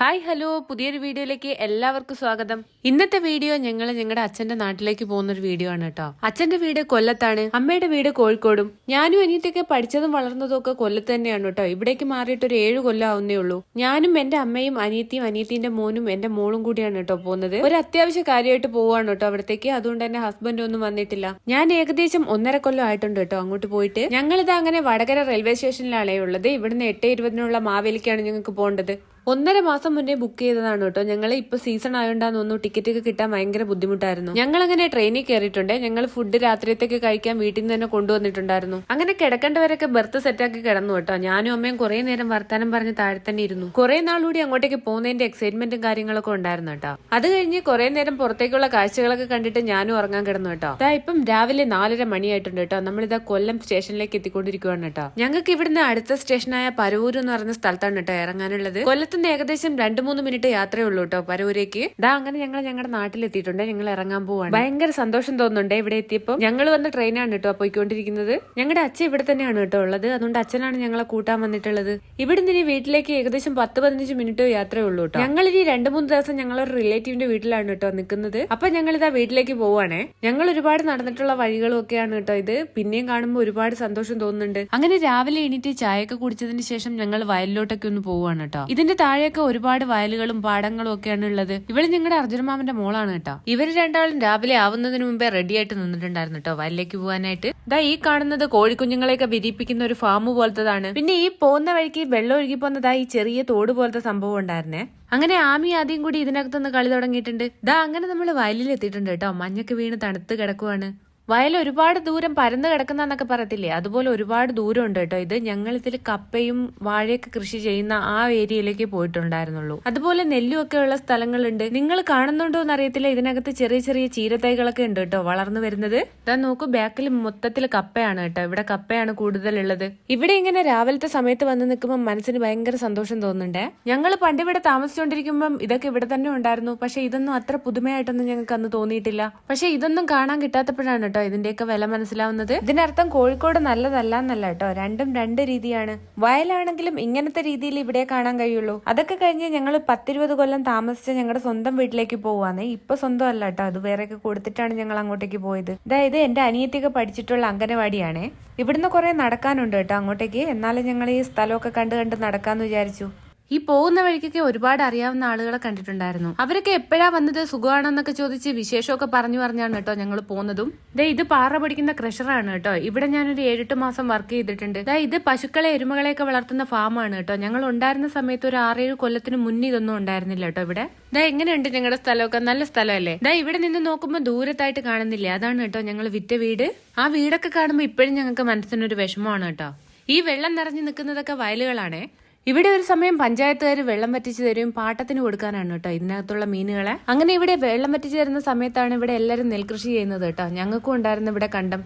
Hi hello. പുതിയൊരു വീഡിയോയിലേക്ക് എല്ലാവർക്കും സ്വാഗതം. ഇന്നത്തെ വീഡിയോ ഞങ്ങൾ ഞങ്ങളുടെ അച്ഛന്റെ നാട്ടിലേക്ക് പോകുന്ന ഒരു വീഡിയോ ആണ് കേട്ടോ അച്ഛന്റെ വീട് കൊല്ലത്താണ്. അമ്മയുടെ വീട് കോഴിക്കോടും. ഞാനും അനിയത്തൊക്കെ പഠിച്ചതും വളർന്നതും ഒക്കെ കൊല്ലത്ത് തന്നെയാണ് കേട്ടോ ഇവിടേക്ക് മാറിയിട്ട് ഒരു ഏഴ് കൊല്ലം ആവുന്നേ ഉള്ളൂ. ഞാനും എന്റെ അമ്മയും അനിയത്തിയും അനിയത്തിന്റെ മോനും എന്റെ മോളും കൂടിയാണ് കേട്ടോ പോകുന്നത്. ഒരു അത്യാവശ്യ കാര്യമായിട്ട് പോവാണ് കേട്ടോ അവിടത്തേക്ക്. അതുകൊണ്ട് തന്നെ ഹസ്ബൻഡ് ഒന്നും വന്നിട്ടില്ല. ഞാൻ ഏകദേശം ഒന്നര കൊല്ലം ആയിട്ടുണ്ട് കേട്ടോ അങ്ങോട്ട് പോയിട്ട്. ഞങ്ങളിത് അങ്ങനെ വടകര റെയിൽവേ സ്റ്റേഷനിലാണേ ഉള്ളത്. ഇവിടുന്ന് എട്ട് ഇരുപതിനുള്ള മാവേലിക്കാണ് ഞങ്ങൾക്ക് പോകേണ്ടത്. ഒന്നര മാസം മുന്നേ ബുക്ക് ചെയ്തതാണ് കേട്ടോ. ഞങ്ങൾ ഇപ്പൊ സീസൺ ആയതുകൊണ്ടാന്ന് തോന്നുന്നു ടിക്കറ്റ് ഒക്കെ കിട്ടാൻ ഭയങ്കര ബുദ്ധിമുട്ടായിരുന്നു. ഞങ്ങൾ അങ്ങനെ ട്രെയിനിൽ കയറിയിട്ടുണ്ട് ഞങ്ങൾ ഫുഡ് രാത്രിയത്തേക്ക് കഴിക്കാൻ വീട്ടിൽ നിന്ന് തന്നെ കൊണ്ടുവന്നിട്ടുണ്ടായിരുന്നു. അങ്ങനെ കിടക്കേണ്ടവരൊക്കെ ബർത്ത് സെറ്റാക്കി കിടന്നു കേട്ടോ. ഞാനും അമ്മയും കുറെ നേരം വർത്താനം പറഞ്ഞ് താഴെ തന്നെ ഇരുന്നു. കുറെ നാളുകൂടി അങ്ങോട്ടേക്ക് പോകുന്നതിന്റെ എക്സൈറ്റ്മെന്റും കാര്യങ്ങളൊക്കെ ഉണ്ടായിരുന്നു കേട്ടോ. അത് കഴിഞ്ഞ് കുറെ നേരം പുറത്തേക്കുള്ള കാഴ്ചകളൊക്കെ കണ്ടിട്ട് ഞാനും ഉറങ്ങാൻ കിടന്നു കേട്ടോ. അതാ ഇപ്പം രാവിലെ നാലര മണിയായിട്ടുണ്ട് കേട്ടോ. നമ്മളിതാ കൊല്ലം സ്റ്റേഷനിലേക്ക് എത്തിക്കൊണ്ടിരിക്കുകയാണ് കേട്ടോ. ഞങ്ങൾക്ക് ഇവിടുന്ന് അടുത്ത സ്റ്റേഷനായ പരവൂർ എന്ന് പറയുന്ന സ്ഥലത്താണ് കേട്ടോ ഇറങ്ങാനുള്ളത്. കൊല്ലത്തുനിന്ന് ഏകദേശം രണ്ട് മൂന്ന് മിനിറ്റ് യാത്രയേ ഉള്ളൂ കേട്ടോ പരൂരേക്ക് ദാ അങ്ങനെ ഞങ്ങൾ ഞങ്ങളുടെ നാട്ടിലെത്തിയിട്ടുണ്ട്. ഞങ്ങൾ ഇറങ്ങാൻ പോവാണ്. ഭയങ്കര സന്തോഷം തോന്നുന്നുണ്ട് ഇവിടെ എത്തിയപ്പോൾ ഞങ്ങൾ വന്ന ട്രെയിനാണ് കേട്ടോ പോയിക്കൊണ്ടിരിക്കുന്നത്. ഞങ്ങളുടെ അച്ഛൻ ഇവിടെ തന്നെയാണ് കേട്ടോ ഉള്ളത്. അതുകൊണ്ട് അച്ഛനാണ് ഞങ്ങളെ കൂട്ടാൻ വന്നിട്ടുള്ളത്. ഇവിടുന്ന് ഇനി വീട്ടിലേക്ക് ഏകദേശം പത്ത് പതിനഞ്ച് മിനിറ്റ് യാത്രയേ ഉള്ളൂ കേട്ടോ ഞങ്ങൾ ഇനി രണ്ട് മൂന്ന് ദിവസം ഞങ്ങളൊരു റിലേറ്റീവിന്റെ വീട്ടിലാണ് കേട്ടോ നിൽക്കുന്നത് അപ്പൊ ഞങ്ങൾ ഇതാ വീട്ടിലേക്ക് പോവാണേ. ഞങ്ങൾ ഒരുപാട് നടന്നിട്ടുള്ള വഴികളും ഒക്കെയാണ് കേട്ടോ ഇത്. പിന്നെയും കാണുമ്പോൾ ഒരുപാട് സന്തോഷം തോന്നുന്നുണ്ട്. അങ്ങനെ രാവിലെ എണീറ്റ് ചായയൊക്കെ കുടിച്ചതിന് ശേഷം ഞങ്ങൾ വയലിലോട്ടൊക്കെ ഒന്ന് പോവാണ് കേട്ടോ ഇതിന്റെ താഴെയൊക്കെ ഒരുപാട് വയലുകളും പാടങ്ങളും ഒക്കെയാണ് ഉള്ളത്. ഇവൾ ഞങ്ങളുടെ അർജുനമാമന്റെ മോളാണ് കേട്ടോ. ഇവർ രണ്ടാളും രാവിലെ ആവുന്നതിന് മുമ്പേ റെഡി ആയിട്ട് നിന്നിട്ടുണ്ടായിരുന്നു കേട്ടോ വയലിലേക്ക് പോകാനായിട്ട് ദാ ഈ കാണുന്നത് കോഴിക്കുഞ്ഞുങ്ങളെയൊക്കെ വിരിയിപ്പിക്കുന്ന ഒരു ഫാം പോലത്തതാണ്. പിന്നെ ഈ പോകുന്ന വഴിക്ക് വെള്ളം ഒഴുകി പോകുന്നതാ ഈ ചെറിയ തോട് പോലത്തെ സംഭവം ഉണ്ടായിരുന്നേ. അങ്ങനെ ആമി ആദ്യം കൂടി ഇതിനകത്തുനിന്ന് കളി തുടങ്ങിയിട്ടുണ്ട്. ദാ അങ്ങനെ നമ്മൾ വയലിൽ എത്തിയിട്ടുണ്ട് കേട്ടോ. മഞ്ഞൊക്കെ വീണ് തണുത്ത് കിടക്കുവാണ്. വയൽ ഒരുപാട് ദൂരം പരന്ന് കിടക്കുന്ന എന്നൊക്കെ പറയത്തില്ലേ? അതുപോലെ ഒരുപാട് ദൂരം ഉണ്ട് കേട്ടോ ഇത്. ഞങ്ങൾ ഇതിൽ കപ്പയും വാഴയൊക്കെ കൃഷി ചെയ്യുന്ന ആ ഏരിയയിലേക്ക് പോയിട്ടുണ്ടായിരുന്നുള്ളൂ. അതുപോലെ നെല്ലും ഒക്കെ ഉള്ള സ്ഥലങ്ങളുണ്ട്. നിങ്ങൾ കാണുന്നുണ്ടോ എന്ന് അറിയത്തില്ല ഇതിനകത്ത് ചെറിയ ചെറിയ ചീരത്തൈകളൊക്കെ ഉണ്ട് കേട്ടോ വളർന്നു വരുന്നത്. ഇതാ നോക്കൂ ബാക്കിൽ മൊത്തത്തിൽ കപ്പയാണ് കേട്ടോ. ഇവിടെ കപ്പയാണ് കൂടുതലുള്ളത്. ഇവിടെ ഇങ്ങനെ രാവിലത്തെ സമയത്ത് വന്ന് നിൽക്കുമ്പോൾ മനസ്സിന് ഭയങ്കര സന്തോഷം തോന്നുന്നുണ്ടേ. ഞങ്ങൾ പണ്ട് ഇവിടെ താമസിച്ചുകൊണ്ടിരിക്കുമ്പം ഇതൊക്കെ ഇവിടെ തന്നെ ഉണ്ടായിരുന്നു. പക്ഷെ ഇതൊന്നും അത്ര പുതുമയായിട്ടൊന്നും ഞങ്ങൾക്ക് അന്ന് തോന്നിയിട്ടില്ല. പക്ഷെ ഇതൊന്നും കാണാൻ കിട്ടാത്തപ്പോഴാണ് കേട്ടോ ഇതിന്റെയൊക്കെ വില മനസ്സിലാവുന്നത്. ഇതിനർത്ഥം കോഴിക്കോട് നല്ലതല്ല എന്നല്ല കേട്ടോ. രണ്ടും രണ്ട് രീതിയാണ്. വയലാണെങ്കിലും ഇങ്ങനത്തെ രീതിയിൽ ഇവിടെ കാണാൻ കഴിയുള്ളൂ. അതൊക്കെ കഴിഞ്ഞ് ഞങ്ങൾ പത്തിരുപത് കൊല്ലം താമസിച്ച് ഞങ്ങളുടെ സ്വന്തം വീട്ടിലേക്ക് പോവാന്ന് ഇപ്പൊ സ്വന്തം അല്ല കേട്ടോ. അത് വേറെയൊക്കെ കൊടുത്തിട്ടാണ് ഞങ്ങൾ അങ്ങോട്ടേക്ക് പോയത്. അതായത് എന്റെ അനിയത്തിയൊക്കെ പഠിച്ചിട്ടുള്ള അംഗനവാടിയാണ്. ഇവിടുന്ന് കുറെ നടക്കാനുണ്ട് കേട്ടോ അങ്ങോട്ടേക്ക്. എന്നാലും ഞങ്ങൾ ഈ സ്ഥലമൊക്കെ കണ്ട് കണ്ട് നടക്കാന്ന് വിചാരിച്ചു. ഈ പോകുന്ന വഴിക്കൊക്കെ ഒരുപാട് അറിയാവുന്ന ആളുകളെ കണ്ടിട്ടുണ്ടായിരുന്നു. അവരൊക്കെ എപ്പോഴാ വന്നത്? സുഖമാണെന്നൊക്കെ ചോദിച്ച് വിശേഷമൊക്കെ പറഞ്ഞു പറഞ്ഞാണ് കേട്ടോ ഞങ്ങൾ പോകുന്നതും ദേ ഇത് പാറ പഠിക്കുന്ന ക്രഷറാണ് കേട്ടോ. ഇവിടെ ഞാനൊരു ഏഴെട്ട് മാസം വർക്ക് ചെയ്തിട്ടുണ്ട്. ദാ ഇത് പശുക്കളെ എരുമകളെയൊക്കെ വളർത്തുന്ന ഫാമാണ് കേട്ടോ. ഞങ്ങൾ ഉണ്ടായിരുന്ന സമയത്ത് ഒരു ആറേഴ് കൊല്ലത്തിന് മുന്നേ ഇതൊന്നും ഉണ്ടായിരുന്നില്ല കേട്ടോ ഇവിടെ. ദാ എങ്ങനെയുണ്ട് ഞങ്ങളുടെ സ്ഥലമൊക്കെ? നല്ല സ്ഥലമല്ലേ? ദാ ഇവിടെ നിന്ന് നോക്കുമ്പോൾ ദൂരത്തായിട്ട് കാണുന്നില്ലേ? അതാണ് കേട്ടോ ഞങ്ങൾ വിറ്റ വീട്. ആ വീടൊക്കെ കാണുമ്പോൾ ഇപ്പോഴും ഞങ്ങൾക്ക് മനസ്സിനൊരു വിഷമമാണ് കേട്ടോ. ഈ വെള്ളം നിറഞ്ഞു നിൽക്കുന്നതൊക്കെ വയലുകളാണേ. ഇവിടെ ഒരു സമയം പഞ്ചായത്തുകാർ വെള്ളം വറ്റിച്ചു തരും പാട്ടത്തിന് കൊടുക്കാനാണ് കേട്ടോ ഇതിനകത്തുള്ള മീനുകളെ. അങ്ങനെ ഇവിടെ വെള്ളം വറ്റിച്ചു തരുന്ന സമയത്താണ് ഇവിടെ എല്ലാവരും നെൽകൃഷി ചെയ്യുന്നത് കേട്ടോ. ഞങ്ങൾക്കും ഉണ്ടായിരുന്നു ഇവിടെ കണ്ടം.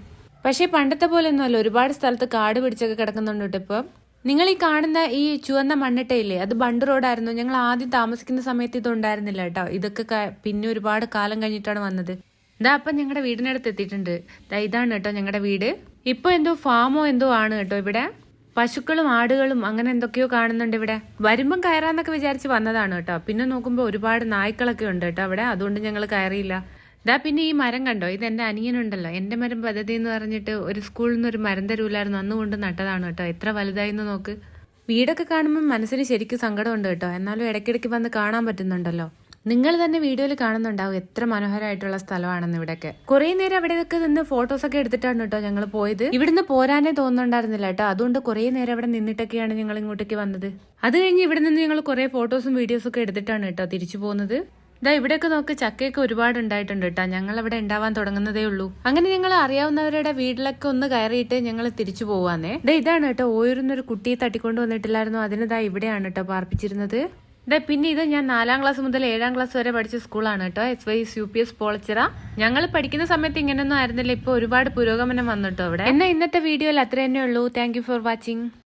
പക്ഷേ പണ്ടത്തെ പോലെ ഒന്നുമല്ല ഒരുപാട് സ്ഥലത്ത് കാട് പിടിച്ചൊക്കെ കിടക്കുന്നുണ്ട് കേട്ടോ ഇപ്പം. നിങ്ങൾ ഈ കാണുന്ന ഈ ചുവന്ന മണ്ണിട്ടയില്ലേ അത് ബണ്ട് റോഡായിരുന്നു. ഞങ്ങൾ ആദ്യം താമസിക്കുന്ന സമയത്ത് ഇത് ഉണ്ടായിരുന്നില്ല കേട്ടോ. ഇതൊക്കെ പിന്നെ ഒരുപാട് കാലം കഴിഞ്ഞിട്ടാണ് വന്നത്. ഇതാ അപ്പം ഞങ്ങളുടെ വീടിനടുത്ത് എത്തിയിട്ടുണ്ട്. ഇതാണ് കേട്ടോ ഞങ്ങളുടെ വീട്. ഇപ്പോൾ എന്തോ ഫാമോ എന്തോ ആണ് കേട്ടോ ഇവിടെ. പശുക്കളും ആടുകളും അങ്ങനെ എന്തൊക്കെയോ കാണുന്നുണ്ട് ഇവിടെ. വരുമ്പം കയറാന്നൊക്കെ വിചാരിച്ച് വന്നതാണ് കേട്ടോ. പിന്നെ നോക്കുമ്പോൾ ഒരുപാട് നായ്ക്കളൊക്കെ ഉണ്ട് കേട്ടോ അവിടെ. അതുകൊണ്ട് ഞങ്ങൾ കയറിയില്ല. ദാ പിന്നെ ഈ മരം കണ്ടോ? ഇത് എന്റെ അനിയനുണ്ടല്ലോ. എന്റെ മരം പദ്ധതി എന്ന് പറഞ്ഞിട്ട് ഒരു സ്കൂളിൽ നിന്ന് ഒരു മരം തരൂലായിരുന്നു. അന്ന് കൊണ്ട് നട്ടതാണ് കേട്ടോ. എത്ര വലുതായി എന്ന് നോക്ക്. വീടൊക്കെ കാണുമ്പോൾ മനസ്സിന് ശരിക്കും സങ്കടമുണ്ട് കേട്ടോ. എന്നാലും ഇടയ്ക്കിടയ്ക്ക് വന്ന് കാണാൻ പറ്റുന്നുണ്ടല്ലോ. നിങ്ങൾ തന്നെ വീഡിയോയിൽ കാണുന്നുണ്ടാവും എത്ര മനോഹരമായിട്ടുള്ള സ്ഥലമാണെന്ന് ഇവിടെയൊക്കെ. കുറെ നേരം അവിടെയൊക്കെ നിന്ന് ഫോട്ടോസ് ഒക്കെ എടുത്തിട്ടാണ് കേട്ടോ ഞങ്ങൾ പോയത്. ഇവിടുന്ന് പോരാനേ തോന്നുന്നുണ്ടായിരുന്നില്ല കേട്ടോ. അതുകൊണ്ട് കുറെ നേരം അവിടെ നിന്നിട്ടൊക്കെയാണ് ഞങ്ങൾ ഇങ്ങോട്ടേക്ക് വന്നത്. അത് കഴിഞ്ഞ് ഇവിടെ നിന്ന് ഞങ്ങൾ കുറെ ഫോട്ടോസും വീഡിയോസും ഒക്കെ എടുത്തിട്ടാണ് കേട്ടോ തിരിച്ചു പോകുന്നത്. ഇതാ ഇവിടെയൊക്കെ നോക്ക് ചക്കയൊക്കെ ഒരുപാട് ഉണ്ടായിട്ടുണ്ട് കേട്ടോ. ഞങ്ങൾ അവിടെ ഉണ്ടാവാൻ തുടങ്ങുന്നതേ ഉള്ളൂ. അങ്ങനെ ഞങ്ങൾ അറിയാവുന്നവരുടെ വീട്ടിലൊക്കെ ഒന്ന് കയറിയിട്ട് ഞങ്ങൾ തിരിച്ചു പോവാന്നേ. ഇതാണ് കേട്ടോ. ഓരോന്നൊരു കുട്ടിയെ തട്ടിക്കൊണ്ട് വന്നിട്ടില്ലായിരുന്നു. അതിനിതാ ഇവിടെയാണ് കേട്ടോ പാർപ്പിച്ചിരുന്നത്. ദേ പിന്നെ ഇത് ഞാൻ നാലാം ക്ലാസ് മുതൽ ഏഴാം ക്ലാസ് വരെ പഠിച്ച സ്കൂളാണ് കേട്ടോ. S Y U P S Polachira. ഞങ്ങൾ പഠിക്കുന്ന സമയത്ത് ഇങ്ങനെയൊന്നും ആയിരുന്നില്ല. ഇപ്പൊ ഒരുപാട് പുരോഗമനം വന്നിട്ടോ അവിടെ? എന്നാ ഇന്നത്തെ വീഡിയോയിൽ അത്ര തന്നെ ഉള്ളൂ താങ്ക് ഫോർ വാച്ചിങ്